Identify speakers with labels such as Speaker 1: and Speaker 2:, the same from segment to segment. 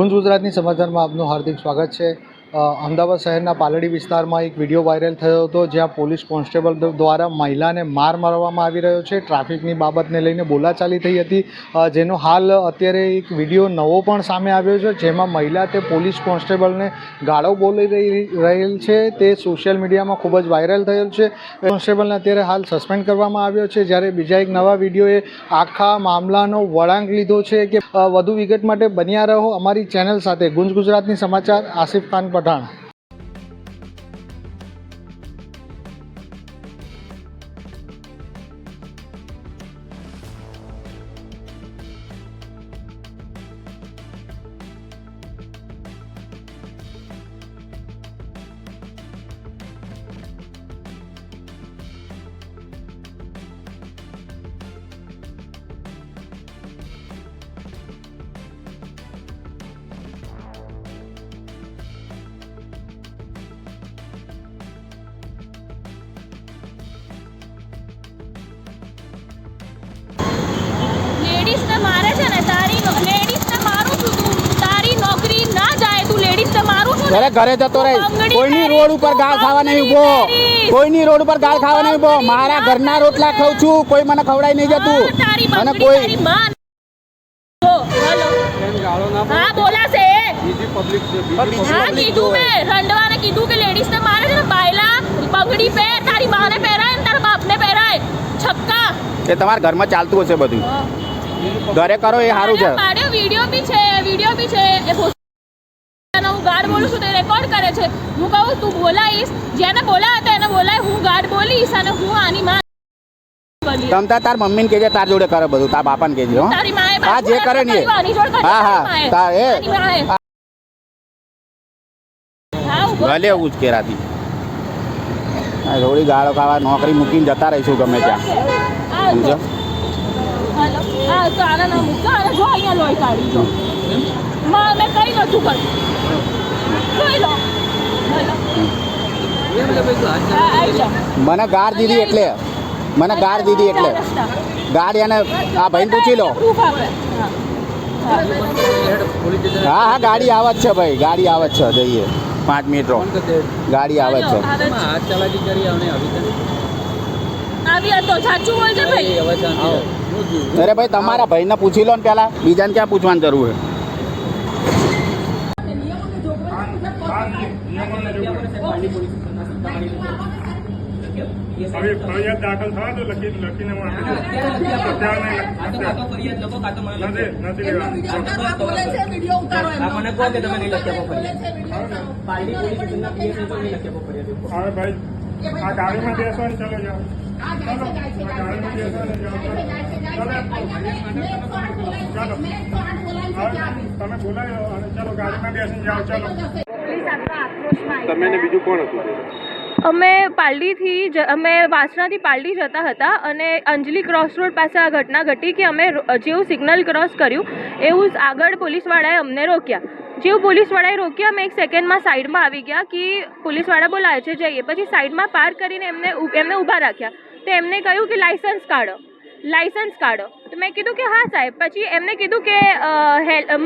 Speaker 1: ગુંજ ગુજરાતની સમાચારમાં આપનું હાર્દિક સ્વાગત છે. અમદાવાદ શહેરના પાલડી વિસ્તારમાં એક વીડિયો વાયરલ થયો હતો જ્યાં પોલીસ કોન્સ્ટેબલ દ્વારા મહિલાને માર મારવામાં આવી રહ્યો છે. ટ્રાફિકની બાબતને લઈને બોલાચાલી થઈ હતી. જેનો હાલ અત્યારે એક વીડિયો નવો પણ સામે આવ્યો છે, જેમાં મહિલા તે પોલીસ કોન્સ્ટેબલને ગાળો બોલી રહી, રહેલ છે. તે સોશિયલ મીડિયામાં ખૂબ જ વાયરલ થયેલ છે. કોન્સ્ટેબલને અત્યારે હાલ સસ્પેન્ડ કરવામાં આવ્યો છે, જ્યારે બીજા એક નવા વિડીયોએ આખા મામલાનો વળાંક લીધો છે કે વધુ વિગત માટે બન્યા રહો. અમારી ચેનલ સાથે ગુંજ ગુજરાતની સમાચાર, આસિફ ખાન
Speaker 2: പ്രധാനപ്പെട്ടാണ്
Speaker 3: ઘરે ઘરે જતો રહે. કોઈની રોડ ઉપર ગાળ ખાવા નહીં
Speaker 2: ઊભો
Speaker 3: કોઈની રોડ ઉપર ગાળ ખાવા નહીં
Speaker 2: ઊભો
Speaker 3: મારા ઘરના રોટલા ખાઉં છું. કોઈ મને ખવડાવી નહીં જતું. અને કોઈ
Speaker 2: હા બોલાશે. હા કીધું મેં. રંડવાને કીધું કે લેડીઝને મારે છે ને બાયલા બંગડી પહેર. તારી માને પહેરાય ને તારા બાપને પહેરાય. છક્કા
Speaker 3: એ તમારા ઘરમાં ચાલતું હશે બધું. ઘરે કરો એ સારું છે.
Speaker 2: વીડિયો બી છે વીડિયો બી છે. બોલું છું તે રેકોર્ડ કરે છે હું કહું તું બોલાવીશ જેને બોલાવે હતા એને બોલાય હું ગાર્ડ બોલીશ અને હું આની માં.
Speaker 3: તાર મમ્મી ને કેજે તાર જોડે કરે બધું તાર બાપાને કહેજે હો હા, જે કરે ને હા, હા.
Speaker 2: તારી
Speaker 3: એ. ભલે એવું જ કેરાતી આ થોડી ગાળો ખાવા નોકરી મૂકીને જતા રહીશું ગમે ત્યાં સમજો
Speaker 2: હા, તો આને ના મૂકજો. આને જો અહીંયા લોહી કાઢી જો. મેં કઈ નતું કર્યું.
Speaker 3: મને ગાર દીધી એટલે મને ગાર દીધી એટલે ગાર એને આ ભાઈને પૂછી લો
Speaker 2: હા. હા.
Speaker 3: ગાડી આવે જ છે ભાઈ, ગાડી આવે જ છે, જઈએ પાંચ મિનિટ ગાડી આવે છે. અરે ભાઈ, તમારા ભાઈને પૂછી લો ને પેલા બીજાને ક્યાં પૂછવાની જરૂર છે
Speaker 4: હવે ફરિયાદ દાખલ થવા તો લખી લખીને હું આપી ભાઈ. આ ગાડીમાં બેસો ને ચલો જાઓ. ચલો. ગાડીમાં બેસો ને જાઓ ચલો. ચલો. હવે તમે બોલાવો અને ચલો ગાડીમાં બેસીને જાઓ ચલો. તમે ને બીજું કોણ હતું?
Speaker 2: અમે પાલડીથી અમે વાસણાથી પાલડી જતા હતા અને અંજલી ક્રોસ રોડ પાસે આ ઘટના ઘટી કે અમે જેવું સિગ્નલ ક્રોસ કર્યું, એવું જ આગળ પોલીસવાળાએ અમને રોક્યા. જેવું પોલીસવાળાએ રોક્યા, અમે એક સેકન્ડમાં સાઈડમાં આવી ગયા કે પોલીસવાળા બોલાવે છે, જઈએ. પછી સાઈડમાં પાર્ક કરીને એમને એમને ઊભા રાખ્યા. તો એમને કહ્યું કે લાઇસન્સ કાઢો. લાઇસન્સ કાઢો. તો મેં કીધું કે હા સાહેબ. પછી એમને કીધું કે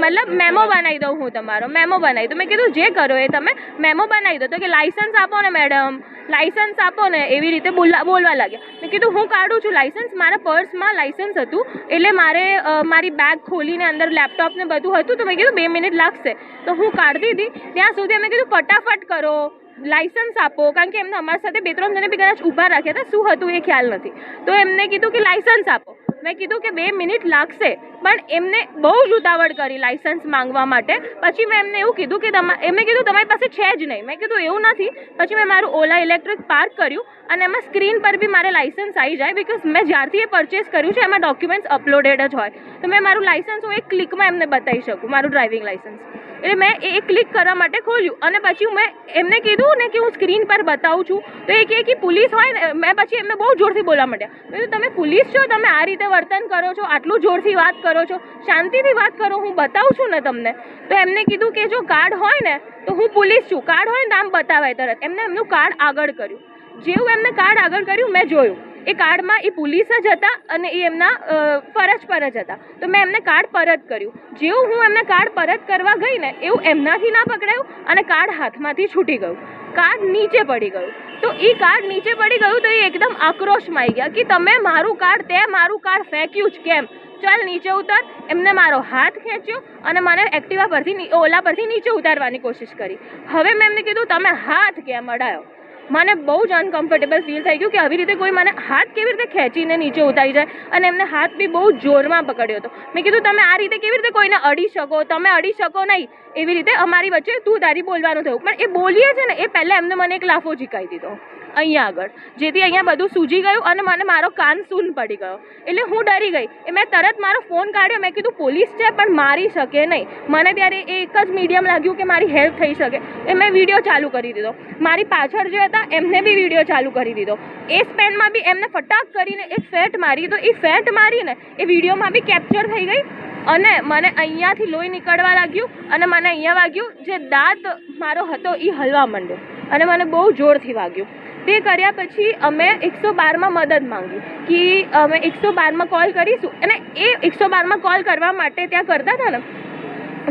Speaker 2: મતલબ મેમો બનાવી દઉં હું તમારો. મેમો બનાવી દઉં. મેં કીધું, જે કરો એ તમે મેમો બનાવી દો. તો કે લાઇસન્સ આપો ને, મેડમ. લાઇસન્સ આપો ને. એવી રીતે બોલવા લાગ્યા. મેં કીધું, હું કાઢું છું લાઇસન્સ મારા પર્સમાં લાઇસન્સ હતું. એટલે મારે મારી બેગ ખોલીને અંદર લેપટોપ ને બધું હતું. તો મેં કીધું, બે મિનિટ લાગશે. તો હું કાઢતી હતી ત્યાં સુધી અમે કીધું, ફટાફટ કરો. લાઇસન્સ આપો, કારણ કે એમને અમારી સાથે બે ત્રણ જણે બી કદાચ ઊભા રાખ્યા હતા, શું હતું એ ખ્યાલ નથી. તો એમને કીધું કે લાઇસન્સ આપો. મેં કીધું કે બે મિનિટ લાગશે, પણ એમને બહુ જ ઉતાવળ કરી લાઇસન્સ માંગવા માટે. પછી મેં એમને એવું કીધું કે એમને કીધું તમારી પાસે છે જ નહીં. મેં કીધું એવું નથી. પછી મેં મારું ઓલા ઇલેક્ટ્રિક પાર્ક કર્યું અને એમાં સ્ક્રીન પર બી મારે લાઇસન્સ આવી જાય બિકોઝ મેં જ્યારથી એ પરચેસ કર્યું છે, એમાં ડોક્યુમેન્ટ્સ અપલોડેડ જ હોય. તો મેં મારું લાઇસન્સ હું એક ક્લિકમાં એમને બતાવી શકું, મારું ડ્રાઇવિંગ લાઇસન્સ એટલે મેં એ ક્લિક કરવા માટે ખોલ્યું અને પછી મેં એમને કીધું ને કે હું સ્ક્રીન પર બતાવું છું. તો એ કહે કે પોલીસ હોય ને, મેં પછી એમને બહુ જોરથી બોલવા માંડ્યા. મેં તમે પોલીસ છો, તમે આ રીતે વર્તન કરો છો, આટલું જોરથી વાત કરો છો, શાંતિથી વાત કરો, હું બતાવું છું ને તમને. તો એમને કીધું કે, જો કાર્ડ હોય ને, તો હું પોલીસ છું. કાર્ડ હોય ને આમ બતાવાય તરત. એમને એમનું કાર્ડ આગળ કર્યું. જેવું એમને કાર્ડ આગળ કર્યું, મેં જોયું. એ કાર્ડમાં એ પોલીસ જ હતા અને એ એમના ફરજ પર જ હતા. તો મેં એમને કાર્ડ પરત કર્યું. જેવું હું એમને કાર્ડ પરત કરવા ગઈ ને, એવું એમનાથી ના પકડાયું અને કાર્ડ હાથમાંથી છૂટી ગયું. કાર્ડ નીચે પડી ગયું. તો એ કાર્ડ નીચે પડી ગયું તો એ એકદમ આક્રોશમાં આવી ગયા કે તમે મારું કાર્ડ તે મારું કાર્ડ ફેંક્યું જ કેમ? ચાલ નીચે ઉતર. એમને મારો હાથ ખેંચ્યો અને મને એક્ટિવા પરથી ઓલા પરથી નીચે ઉતારવાની કોશિશ કરી. હવે મેં એમને કીધું, તમે હાથ કેમ અડાયો? મને બહુ જ અનકમ્ફર્ટેબલ ફીલ થઈ ગયું કે આવી રીતે કોઈ મને હાથ કેવી રીતે ખેંચીને નીચે ઉતારી જાય અને એમને હાથ બી બહુ જોરમાં પકડ્યો હતો. મેં કીધું, તમે આ રીતે કેવી રીતે કોઈને અડી શકો? તમે અડી શકો નહીં. એવી રીતે અમારી વચ્ચે તું તારી બોલવાનું થયું. પણ એ બોલીએ છે ને, એ પહેલાં એમને મને એક લાફો ઝીકાઈ દીધો. અહીંયા આગળ. જેથી અહીંયા બધું સૂજી ગયું અને મને મારો કાન સૂન પડી ગયો. એટલે હું ડરી ગઈ. એ મેં તરત મારો ફોન કાઢ્યો. મેં કીધું, પોલીસ છે, પણ મારી શકે નહીં. મને ત્યારે એ એક જ મીડિયમ લાગ્યું કે મારી હેલ્પ થઈ શકે. એ મેં વીડિયો ચાલુ કરી દીધો. મારી પાછળ જે હતા, એમને બી વીડિયો ચાલુ કરી દીધો. એ સ્પેનમાં બી એમને ફટાક કરીને એક ફેટ મારી. તો એ ફેટ મારીને એ વિડીયોમાં બી કેપ્ચર થઈ ગઈ અને મને અહીંયાથી લોહી નીકળવા લાગ્યું અને મને અહીંયા વાગ્યું. જે દાંત મારો હતો, એ હલવા માંડ્યો. અને મને બહુ જોરથી વાગ્યું. તે કર્યા પછી અમે એકસો બારમાં મદદ માંગી કે અમે એકસો બારમાં કોલ કરીશું. અને એ એકસો બારમાં કોલ કરવા માટે ત્યાં કરતા હતા ને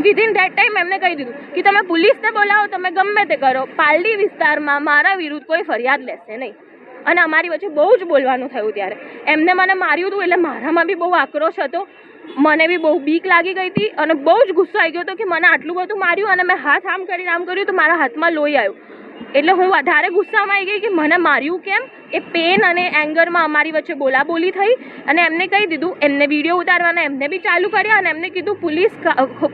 Speaker 2: વિધિન ધેટ ટાઈમ એમને કહી દીધું કે તમે પોલીસને બોલાવો, તમે ગમે તે કરો. પાલડી વિસ્તારમાં મારા વિરુદ્ધ કોઈ ફરિયાદ લેશે નહીં. અને અમારી વચ્ચે બહુ જ બોલવાનું થયું ત્યારે. એમને મને માર્યું હતું એટલે મારામાં બી બહુ આક્રોશ હતો. મને બી બહુ બીક લાગી ગઈ હતી અને બહુ જ ગુસ્સો આવી ગયો હતો કે મને આટલું બધું માર્યું અને મેં હાથ આમ કરીને આમ કર્યું તો મારા હાથમાં લોહી આવ્યું. એટલે હું વધારે ગુસ્સામાં આવી ગઈ કે મને માર્યું કેમ? એ પેન અને એંગરમાં અમારી વચ્ચે બોલાબોલી થઈ અને એમને કહી દીધું, એમને વીડિયો ઉતારવાના, એમને બી ચાલુ કર્યા અને એમને કીધું, પોલીસ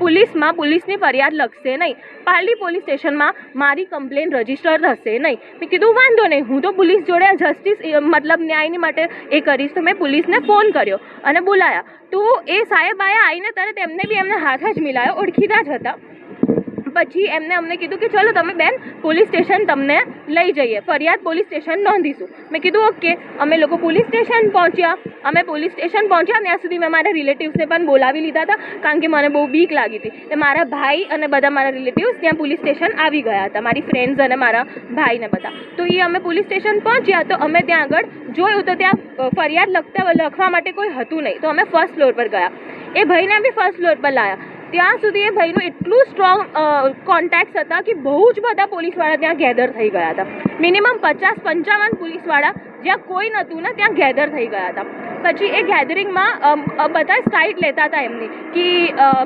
Speaker 2: પોલીસમાં પોલીસની ફરિયાદ લખશે નહીં. પાલડી પોલીસ સ્ટેશનમાં મારી કમ્પ્લેન રજિસ્ટર થશે નહીં. મેં કીધું, વાંધો નહીં, હું તો પોલીસ જોડે જસ્ટિસ મતલબ ન્યાયની માટે એ કરીશ. તો મેં પોલીસને ફોન કર્યો અને બોલાયા. તો એ સાહેબ આયા આવીને તરત એમને બી એમને હાથ જ મિલાયો, ઓળખીતા જ હતા. પછી એમને અમને કીધું કે ચલો તમે બેન પોલીસ સ્ટેશન તમને લઈ જઈએ. ફરિયાદ પોલીસ સ્ટેશન નોંધીશું. મેં કીધું, ઓકે, અમે લોકો પોલીસ સ્ટેશન પહોંચ્યા. અમે પોલીસ સ્ટેશન પહોંચ્યા ત્યાં સુધી મેં મારા રિલેટિવ્સને પણ બોલાવી લીધા હતા, કારણ કે મને બહુ બીક લાગી હતી. એટલે મારા ભાઈ અને બધા મારા રિલેટિવ્સ ત્યાં પોલીસ સ્ટેશન આવી ગયા હતા, મારી ફ્રેન્ડ્સ અને મારા ભાઈને બધા. તો એ અમે પોલીસ સ્ટેશન પહોંચ્યા, તો અમે ત્યાં આગળ જોયું તો ત્યાં ફરિયાદ લખતા, લખવા માટે કોઈ હતું નહીં. તો અમે ફર્સ્ટ ફ્લોર પર ગયા. એ ભાઈને બી ફર્સ્ટ ફ્લોર પર લાયા. ત્યાં સુધી એ ભાઈનું એટલું સ્ટ્રોંગ કોન્ટેક્ટ્સ હતા કે બહુ જ બધા પોલીસવાળા ત્યાં ગેધર થઈ ગયા હતા. મિનિમમ પચાસ પંચાવન પોલીસવાળા જ્યાં કોઈ નહોતું ને ત્યાં ગેધર થઈ ગયા હતા. પછી એ ગેધરિંગમાં બધા સાઈડ લેતા હતા એમની કે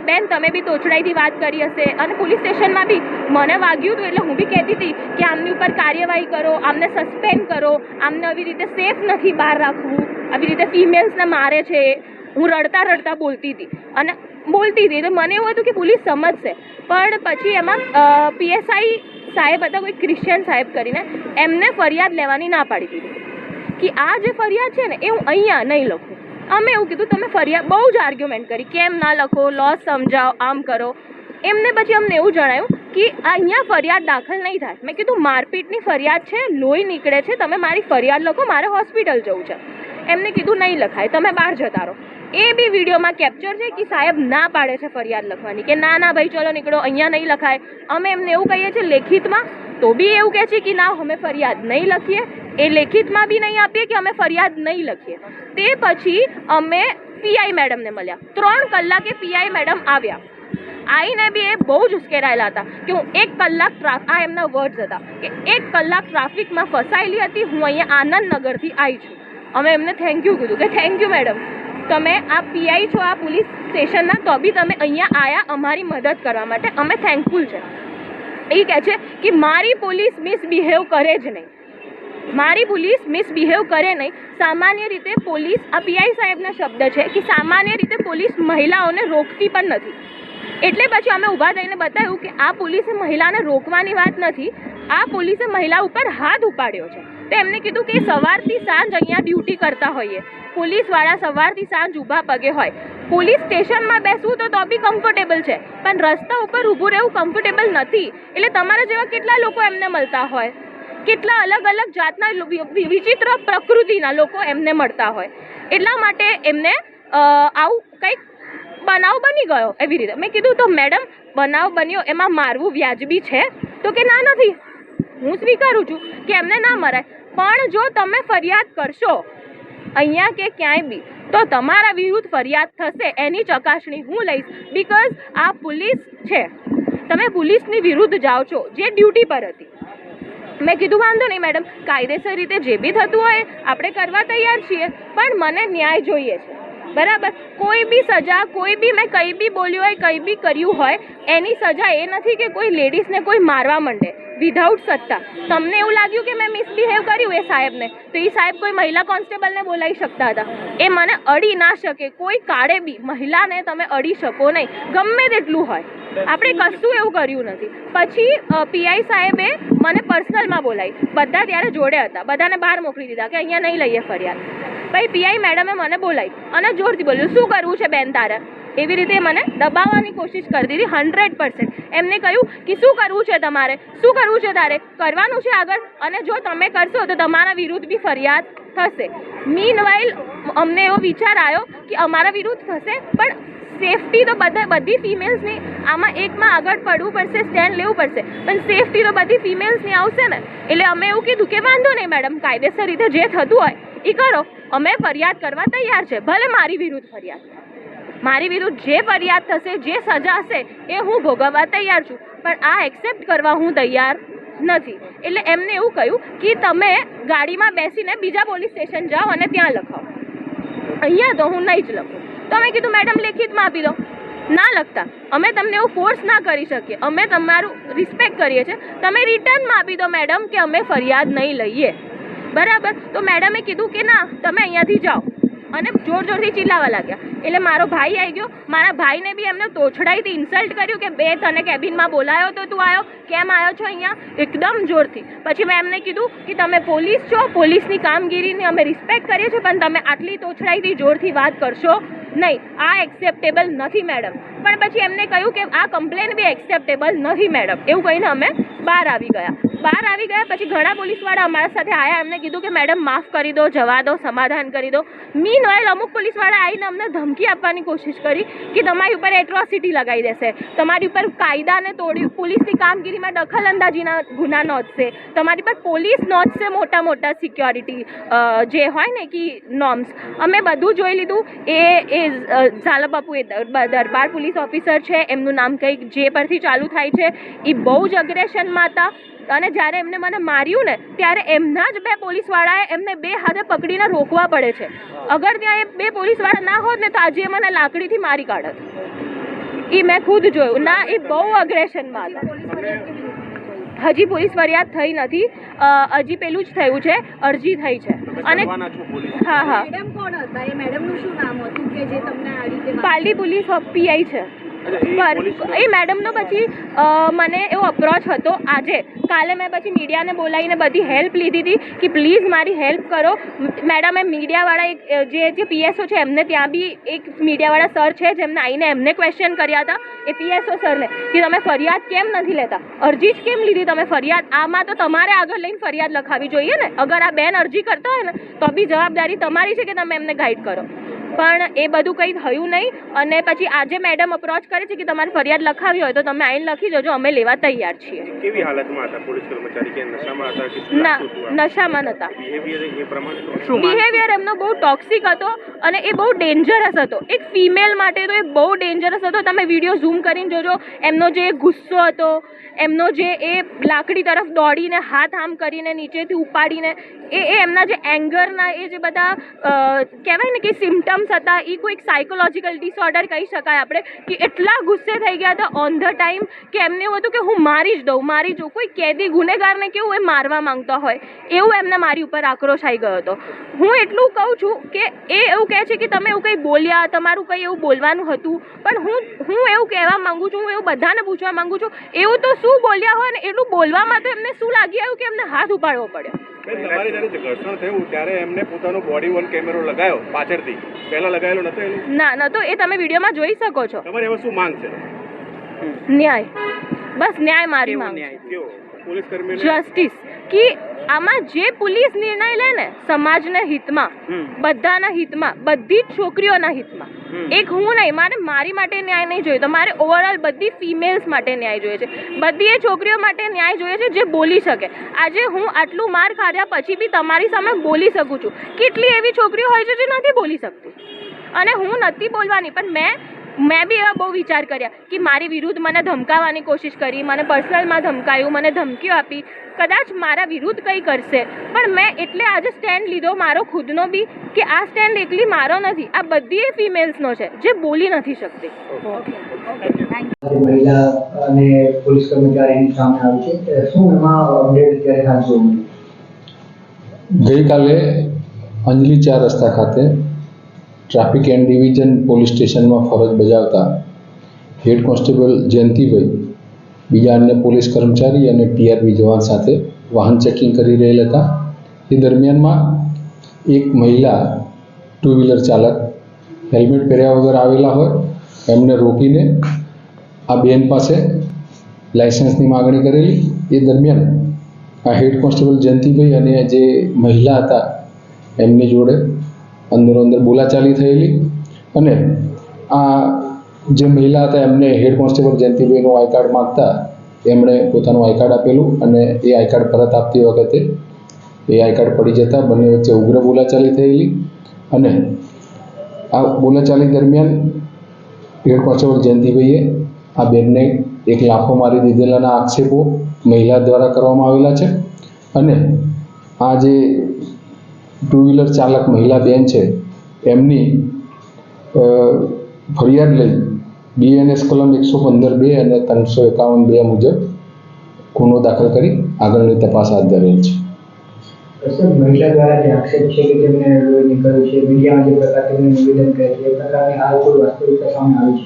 Speaker 2: બેન તમે બી તોછડાઈથી વાત કરી હશે. અને પોલીસ સ્ટેશનમાં બી મને વાગ્યું હતું એટલે હું બી કહેતી હતી કે આમની ઉપર કાર્યવાહી કરો, આમને સસ્પેન્ડ કરો, આમને આવી રીતે સેફ નથી બહાર રાખવું. આવી રીતે ફિમેલ્સને મારે છે. હું રડતા રડતા બોલતી હતી. અને બોલતી હતી. તો મને એવું હતું કે પોલીસ સમજશે. પણ પછી એમાં પીએસઆઈ સાહેબ હતા, કોઈ ક્રિશ્ચિયન સાહેબ કરીને એમને ફરિયાદ લેવાની ના પાડી દીધી. કે આ જે ફરિયાદ છે ને, એ હું અહીંયા નહીં લખું. અમે એવું કીધું, તમે ફરિયાદ બહુ જ આર્ગ્યુમેન્ટ કરી. કેમ ના લખો? લોસ સમજાવો, આમ કરો. એમને પછી અમને એવું જણાયું કે અહીંયા ફરિયાદ દાખલ નહીં થાય. મેં કીધું, મારપીટની ફરિયાદ છે, લોહી નીકળે છે. તમે મારી ફરિયાદ લખો, મારે હોસ્પિટલ જવું છે. એમને કીધું નહીં લખાય, તમે બહાર જતા રહો. એ બી વિડીયોમાં કેપ્ચર છે કે સાહેબ ના પાડે છે ફરિયાદ લખવાની, કે ના ના ભાઈ, ચલો નીકળો, અહીંયા નહીં લખાય. અમે એમને એવું કહીએ છીએ લેખિતમાં, તો બી એવું કહે છે કે ના, અમે ફરિયાદ નહીં લખીએ. એ લેખિતમાં બી નહીં આપીએ કે અમે ફરિયાદ નહીં લખીએ. તે પછી અમે પીઆઈ મેડમને મળ્યા. ત્રણ કલાકે પીઆઈ મેડમ આવ્યા. આવીને બી એ બહુ જ ઉશ્કેરાયેલા હતા કે હું એક કલાક ટ્રાફ, આ એમના વર્ડ્સ હતા કે એક કલાક ટ્રાફિકમાં ફસાયેલી હતી, હું અહીંયા આનંદનગરથી આવી છું. અમે એમને થેન્ક યુ કીધું કે થેન્ક યુ મેડમ તમે આ પીઆઈ છો આ પોલીસ સ્ટેશનના તો બી તમે અહીંયા આવ્યા અમારી મદદ કરવા માટે. અમે થેન્કફુલ છે. એ કહે છે કે મારી પોલીસ મિસબિહેવ કરે જ નહીં. મારી પોલીસ મિસબિહેવ કરે નહીં. સામાન્ય રીતે પોલીસ આ પીઆઈ સાહેબના શબ્દ છે કે સામાન્ય રીતે પોલીસ મહિલાઓને રોકતી પણ નથી. એટલે પછી અમે ઊભા થઈને બતાવ્યું કે આ પોલીસે મહિલાને રોકવાની વાત નથી. આ પોલીસે મહિલા ઉપર હાથ ઉપાડ્યો છે. તો એમને કીધું કે સવારથી સાંજ અહીંયા ડ્યુટી કરતા હોઈએ. પોલીસવાળા સવારથી સાંજ ઊભા પગે હોય. પોલીસ સ્ટેશનમાં બેસવું તો તો બી કમ્ફર્ટેબલ છે. પણ રસ્તા ઉપર ઊભું રહેવું કમ્ફર્ટેબલ નથી. એટલે તમારા જેવા કેટલા લોકો એમને મળતા હોય? કેટલા અલગ અલગ જાતના વિચિત્ર પ્રકૃતિના લોકો એમને મળતા હોય. એટલા માટે એમને આવું કંઈક બનાવ બની ગયો એવી રીતે. મેં કીધું તો, મેડમ, બનાવ બન્યો, એમાં મારવું વ્યાજબી છે. તો કે, ના નથી હું સ્વીકારું છું કે એમને ના મરાય. પણ જો તમે ફરિયાદ કરશો અહીંયા કે ક્યાંય બી, તો તમારા વિરુદ્ધ ફરિયાદ થશે, એની ચકાસણી હું લઈશ. બિકોઝ આ પોલીસ છે. તમે પોલીસની વિરુદ્ધ જાઓ છો, જે ડ્યુટી પર હતી. મેં કીધું, વાંધો નહીં મેડમ, કાયદેસર રીતે જે બી થતું હોય, આપણે કરવા તૈયાર છીએ, પણ મને ન્યાય જોઈએ છે. બરાબર? કોઈ બી સજા, કોઈ બી મેં કંઈ બી બોલ્યું હોય, કંઈ બી કર્યું હોય, એની સજા એ નથી કે કોઈ લેડીઝને કોઈ મારવા માંડે. વિધાઉટ સત્તા. તમને એવું લાગ્યું કે મેં મિસબિહેવ કર્યું એ સાહેબને? તો એ સાહેબ કોઈ મહિલા કોન્સ્ટેબલને બોલાવી શકતા હતા. એ મને અડી ના શકે. કોઈ કાળે બી મહિલાને તમે અડી શકો નહીં. ગમે તેટલું હોય. આપણે કશું એવું કર્યું નથી. પછી પીઆઈ સાહેબે મને પર્સનલમાં બોલાવી. બધા ત્યારે જોડે હતા. બધાને બહાર મોકલી દીધા કે અહીંયા નહીં લઈએ ફરિયાદ. પછી પીઆઈ મેડમે મને બોલાવી અને જોરથી બોલ્યું, શું કરવું છે બેન તારે? એવી રીતે મને દબાવવાની કોશિશ કરતી હતી હંડ્રેડ પર્સન્ટ એમને કહ્યું કે શું કરવું છે તમારે? શું કરવું છે તારે? કરવાનું છે આગળ અને જો તમે કરશો તો તમારા વિરુદ્ધ બી ફરિયાદ થશે. મીન અમને એવો વિચાર આવ્યો કે અમારા વિરુદ્ધ થશે, પણ સેફટી તો બધા, બધી ફિમેલ્સની આમાં એકમાં આગળ પડવું પડશે સ્ટેન્ડ લેવું પડશે. પણ સેફટી તો બધી ફિમેલ્સની આવશે ને? એટલે અમે એવું કીધું કે વાંધો નહીં મેડમ કાયદેસર રીતે જે થતું હોય એ કરો. અમે ફરિયાદ કરવા તૈયાર છે, ભલે મારી વિરુદ્ધ ફરિયાદ. મારી વિરુદ્ધ જે ફરિયાદ થશે, જે સજા હશે, એ હું ભોગવવા તૈયાર છું. પણ આ એક્સેપ્ટ કરવા હું તૈયાર નથી. એટલે એમને એવું કહ્યું કે તમે ગાડીમાં બેસીને બીજા પોલીસ સ્ટેશન જાઓ અને ત્યાં લખાવો. અહીંયા તો હું નહીં જ લખું. તો અમે કીધું, મેડમ, લેખિતમાં આપી દો. ના લખતા. અમે તમને એવું ફોર્સ ના કરી શકીએ. અમે તમારું રિસ્પેક્ટ કરીએ છીએ. તમે રિટર્નમાં આપી દો, મેડમ, કે અમે ફરિયાદ નહીં લઈએ. બરાબર? તો મેડમે કીધું કે ના, તમે અહીંયાથી જાઓ. અને જોર જોરથી ચિલ્લાવા લાગ્યા. એટલે મારો ભાઈ આવી ગયો. મારા ભાઈને બી એમને તોછડાઈથી ઇન્સલ્ટ કર્યું કે બે તને કેબિનમાં બોલાયો તો તું આવ્યો કેમ આવ્યો છો અહીંયા? એકદમ જોરથી. પછી મેં એમને કીધું કે તમે પોલીસ છો, પોલીસની કામગીરીને અમે રિસ્પેક્ટ કરીએ છીએ, પણ તમે આટલી તોછડાઈથી જોરથી વાત કરશો નહીં. આ એક્સેપ્ટેબલ નથી મેડમ પણ પછી એમને કહ્યું કે આ કમ્પ્લેન બી એક્સેપ્ટેબલ નથી મેડમ એવું કહીને અમે બહાર આવી ગયા. બહાર આવી ગયા, પછી ઘણા પોલીસવાળા અમારા સાથે આવ્યા એમને કીધું કે મેડમ, માફ કરી દો, જવા દો, સમાધાન કરી દો. મીન વાઇલ અમુક પોલીસવાળા આવીને અમને ધમકી આપવાની કોશિશ કરી કે તમારી ઉપર એટ્રોસિટી લગાવી દેશે, તમારી ઉપર કાયદાને તોડી, પોલીસની કામગીરીમાં દખલઅંદાજીના ગુના નોંધશે, તમારી પર પોલીસ નોંધશે મોટા મોટા સિક્યોરિટી જે હોય ને કે નોર્મ્સ અમે બધું જોઈ લીધું, એ એ ઝાલાબાપુ એ દરબાર પોલીસ ઓફિસર છે, એમનું નામ કંઈક જે પરથી ચાલુ થાય છે એ બહુ જ અગ્રેશનમાં હતા અને જ્યારે એમને મને માર્યું ને ત્યારે એમના જ બે પોલીસવાળાએ એમને બે હાથે પકડીને રોકવા પડે છે. અગર ત્યાં એ બે પોલીસવાળા ના હોત ને તો આજે એ મને લાકડીથી મારી કાઢત. એ મેં ખુદ જોયું. ના એ બહુ અગ્રેશનમાં હતા. હજી પોલીસ ફરિયાદ થઈ નથી. હજી પેલું જ થયું છે. અરજી થઈ છે. અને હા હા.
Speaker 5: મેડમ કોણ હતા? એ મેડમનું શું નામ હતું કે જે તમને આ રીતે
Speaker 2: પાલડી પોલીસ પીઆઈ છે. એ મેડમનો પછી મને એવો અપ્રોચ હતો આજે. કાલે મેં પછી મીડિયાને બોલાવીને બધી હેલ્પ લીધી હતી કે પ્લીઝ મારી હેલ્પ કરો. મેડમે મીડિયાવાળા એક જે જે પીએસઓ છે, એમને ત્યાં બી એક મીડિયાવાળા સર છે, જેમને આવીને એમને ક્વેશ્ચન કર્યા હતા, એ પીએસઓ સરને, કે તમે ફરિયાદ કેમ નથી લેતા? અરજી જ કેમ લીધી તમે ફરિયાદ? આમાં તો તમારે આગળ લઈને ફરિયાદ લખાવી જોઈએ ને? અગર આ બેન અરજી કરતા હોય ને, તો બી જવાબદારી તમારી છે કે તમે એમને ગાઈડ કરો? પણ એ બધું કંઈ થયું નહીં. અને પછી આજે મેડમ અપ્રોચ કરે છે કે તમારે ફરિયાદ લખાવી હોય તો તમે આઈને લખી જજો અમે લેવા તૈયાર છીએ.
Speaker 4: કેવી હાલતમાં હતા? પોલીસ કર્મચારી કે નશામાં હતા કે
Speaker 2: ના? નશામાં નતા.
Speaker 4: બિહેવિયર
Speaker 2: બિહેવિયર એમનો બહુ ટોક્સિક હતો અને એ બહુ ડેન્જરસ હતો. એક ફિમેલ માટે તો એ બહુ ડેન્જરસ હતો. તમે વીડિયો ઝૂમ કરીને જોજો એમનો જે ગુસ્સો હતો એમનો જે એ લાકડી તરફ દોડીને હાથ આમ કરીને નીચેથી ઉપાડીને એ એ એમના જે એંગરના એ જે બધા કહેવાય ને કે સિમ્ટમ્સ હતા એ કોઈક સાયકોલોજીકલ ડિસઓર્ડર કહી શકાય આપણે, કે એટલા ગુસ્સે થઈ ગયા હતા ઓન ધ ટાઈમ કે એમને એવું હતું કે હું મારી જ દઉં, મારી જો કોઈ કેદી ગુનેગારને કેવું એ મારવા માંગતા હોય, એવું એમને મારી ઉપર આક્રોશ આવી ગયો હતો. હું એટલું કહું છું કે એ એવું કહે છે કે તમે એવું કંઈ બોલ્યા, તમારું કંઈ એવું બોલવાનું હતું, પણ હું હું એવું કહેવા માંગુ છું, હું એવું બધાને પૂછવા માંગુ છું, એવું તો શું બોલ્યા હોય ને એટલું બોલવામાં તો એમને શું લાગી આવ્યું કે એમને હાથ ઉપાડવો પડ્યો?
Speaker 4: તમારે જ્યારે ઘર્ષણ થયું ત્યારે એમને પોતાનો બોડી વન કેમેરો લગાયો પાછળથી. પહેલા લગાવેલો નતો એનું?
Speaker 2: ના ન તો એ તમે વિડીયોમાં જોઈ શકો છો.
Speaker 4: તમારે એમાં શું માંગ છે?
Speaker 2: ન્યાય. બસ ન્યાય મારી માંગ જસ્ટિસ કે આમાં જે પોલીસ નિર્ણય લે ને સમાજના હિતમાં બધાના હિતમાં બધી જ છોકરીઓના હિતમાં. એક હું નહીં મારે મારી માટે ન્યાય નહીં જોઈએ. તો મારે ઓવરઓલ બધી ફિમેલ્સ માટે ન્યાય જોઈએ છે. બધી એ છોકરીઓ માટે ન્યાય જોઈએ છે જે બોલી શકે. આજે હું આટલું માર ખાધા પછી બી તમારી સામે બોલી શકું છું. કેટલી એવી છોકરીઓ હોય છે જે નથી બોલી શકતી. અને હું નથી બોલવાની પણ મેં મેં બી એવા બહુ વિચાર કર્યા કે મારી વિરુદ્ધ મને ધમકાવવાની કોશિશ કરી મને પર્સનલમાં ધમકાયું મને ધમકીઓ આપી. કદાચ મારા વિરુદ્ધ કંઈ કરશે. પણ મેં એટલે આજે સ્ટેન્ડ લીધો મારો ખુદનો બી કે આ સ્ટેન્ડ એકલી મારો નથી આ બધી ફિમેલ્સનો છે જે બોલી નથી શકતી.
Speaker 6: મહિલા અને પોલીસ કર્મચારીની સામે આવી છે. શું એમાં અપડેટ અત્યારે હાલ
Speaker 7: ગઈકાલે અંજલી ચાર રસ્તા ખાતે ટ્રાફિક એન્ડ ડિવિઝન પોલીસ સ્ટેશનમાં ફરજ બજાવતા હેડ કોન્સ્ટેબલ જયંતિભાઈ, બીજા અન્ય પોલીસ કર્મચારી અને ટીઆરબી જવાન સાથે વાહન ચેકિંગ કરી રહેલા હતા. એ દરમિયાનમાં એક મહિલા ટુ વ્હીલર ચાલક હેલ્મેટ પહેર્યા વગર આવેલા હોય, એમને રોકીને આ બેન પાસે લાઇસન્સની માગણી કરેલી. એ દરમિયાન આ હેડ કોન્સ્ટેબલ જયંતિભાઈ અને જે મહિલા હતા એમની જોડે અંદરો અંદર બોલાચાલી થયેલી. અને આ જે મહિલા હતા, એમને હેડ કોન્સ્ટેબલ જયંતિભાઈનું આઈ કાર્ડ માગતા, એમણે પોતાનું આઈ કાર્ડ આપેલું અને એ આઈ કાર્ડ પરત આપતી વખતે એ આઈ કાર્ડ પડી જતા બંને વચ્ચે ઉગ્ર બોલાચાલી થયેલી. અને આ બોલાચાલી દરમિયાન હેડ કોન્સ્ટેબલ જયંતિભાઈએ આ બેનને એક લાફો મારી દીધેલાના આક્ષેપો મહિલા દ્વારા કરવામાં આવેલા છે. અને આ જે ટુ વ્હીલર ચાલક મહિલા બેન છે એમની ફરિયાદ લઈ બીએનએસ કલમ એકસો પંદર બે અને ત્રણસો એકાવન બે મુજબ ગુનો દાખલ કરી આગળની તપાસ હાથ ધરેલ છે.
Speaker 6: મહિલા દ્વારા જે આક્ષેપ છે કે તેમને લોહી નીકળ્યું છે મીડિયામાં જે પ્રકાર તેમને નિવેદન કરે છે એ પ્રકારની હાલ કોઈ વાસ્તવિકતા સામે આવી છે?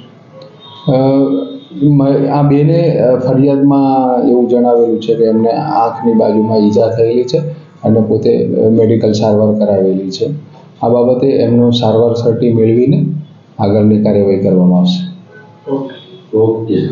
Speaker 7: આ બેને ફરિયાદમાં એવું જણાવેલું છે કે એમને આંખની બાજુમાં ઈજા થયેલી છે. અને પોતે મેડિકલ સારવાર કરાવેલી છે. આ બાબતે એમનું સારવાર સર્ટી મેળવીને આગળની કાર્યવાહી કરવામાં આવશે. ઓકે.